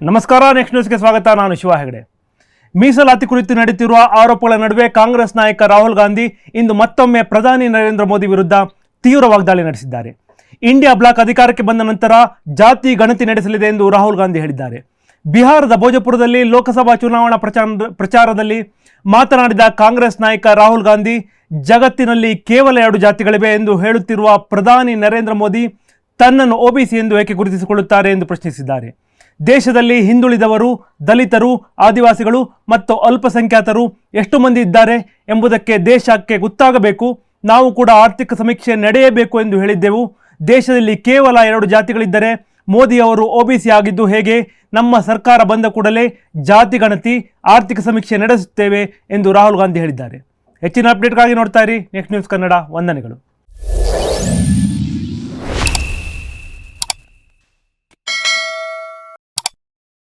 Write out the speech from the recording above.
ನಮಸ್ಕಾರ ನೆಕ್ಸ್ಟ್ ನ್ಯೂಸ್ಗೆ ಸ್ವಾಗತ. ನಾನು ಶಿವ ಹೆಗಡೆ. ಮೀಸಲಾತಿ ಕುರಿತು ನಡೆಯುತ್ತಿರುವ ಆರೋಪಗಳ ನಡುವೆ ಕಾಂಗ್ರೆಸ್ ನಾಯಕ ರಾಹುಲ್ ಗಾಂಧಿ ಇಂದು ಮತ್ತೊಮ್ಮೆ ಪ್ರಧಾನಿ ನರೇಂದ್ರ ಮೋದಿ ವಿರುದ್ಧ ತೀವ್ರ ವಾಗ್ದಾಳಿ ನಡೆಸಿದ್ದಾರೆ. ಇಂಡಿಯಾ ಬ್ಲಾಕ್ ಅಧಿಕಾರಕ್ಕೆ ಬಂದ ನಂತರ ಜಾತಿ ಗಣತಿ ನಡೆಸಲಿದೆ ಎಂದು ರಾಹುಲ್ ಗಾಂಧಿ ಹೇಳಿದ್ದಾರೆ. ಬಿಹಾರದ ಭೋಜಪುರದಲ್ಲಿ ಲೋಕಸಭಾ ಚುನಾವಣಾ ಪ್ರಚಾರ, ಪ್ರಚಾರದಲ್ಲಿ ಮಾತನಾಡಿದ ಕಾಂಗ್ರೆಸ್ ನಾಯಕ ರಾಹುಲ್ ಗಾಂಧಿ, ಜಗತ್ತಿನಲ್ಲಿ ಕೇವಲ ಎರಡು ಜಾತಿಗಳಿವೆ ಎಂದು ಹೇಳುತ್ತಿರುವ ಪ್ರಧಾನಿ ನರೇಂದ್ರ ಮೋದಿ ತನ್ನನ್ನು ಒಬಿಸಿ ಎಂದು ಏಕೆ ಗುರುತಿಸಿಕೊಳ್ಳುತ್ತಾರೆ ಎಂದು ಪ್ರಶ್ನಿಸಿದ್ದಾರೆ. ದೇಶದಲ್ಲಿ ಹಿಂದುಳಿದವರು, ದಲಿತರು, ಆದಿವಾಸಿಗಳು ಮತ್ತು ಅಲ್ಪಸಂಖ್ಯಾತರು ಎಷ್ಟು ಮಂದಿ ಇದ್ದಾರೆ ಎಂಬುದಕ್ಕೆ ದೇಶಕ್ಕೆ ಗೊತ್ತಾಗಬೇಕು. ನಾವು ಕೂಡ ಆರ್ಥಿಕ ಸಮೀಕ್ಷೆ ನಡೆಯಬೇಕು ಎಂದು ಹೇಳಿದ್ದೆವು. ದೇಶದಲ್ಲಿ ಕೇವಲ ಎರಡು ಜಾತಿಗಳಿದ್ದರೆ ಮೋದಿ ಅವರು ಸಿ ಆಗಿದ್ದು ಹೇಗೆ? ನಮ್ಮ ಸರ್ಕಾರ ಬಂದ ಕೂಡಲೇ ಜಾತಿ ಗಣತಿ, ಆರ್ಥಿಕ ಸಮೀಕ್ಷೆ ನಡೆಸುತ್ತೇವೆ ಎಂದು ರಾಹುಲ್ ಗಾಂಧಿ ಹೇಳಿದ್ದಾರೆ. ಹೆಚ್ಚಿನ ಅಪ್ಡೇಟ್ಗಾಗಿ ನೋಡ್ತಾ ಇರಿ. ನೆಕ್ಸ್ಟ್ ನ್ಯೂಸ್ ಕನ್ನಡ ವಂದನೆಗಳು.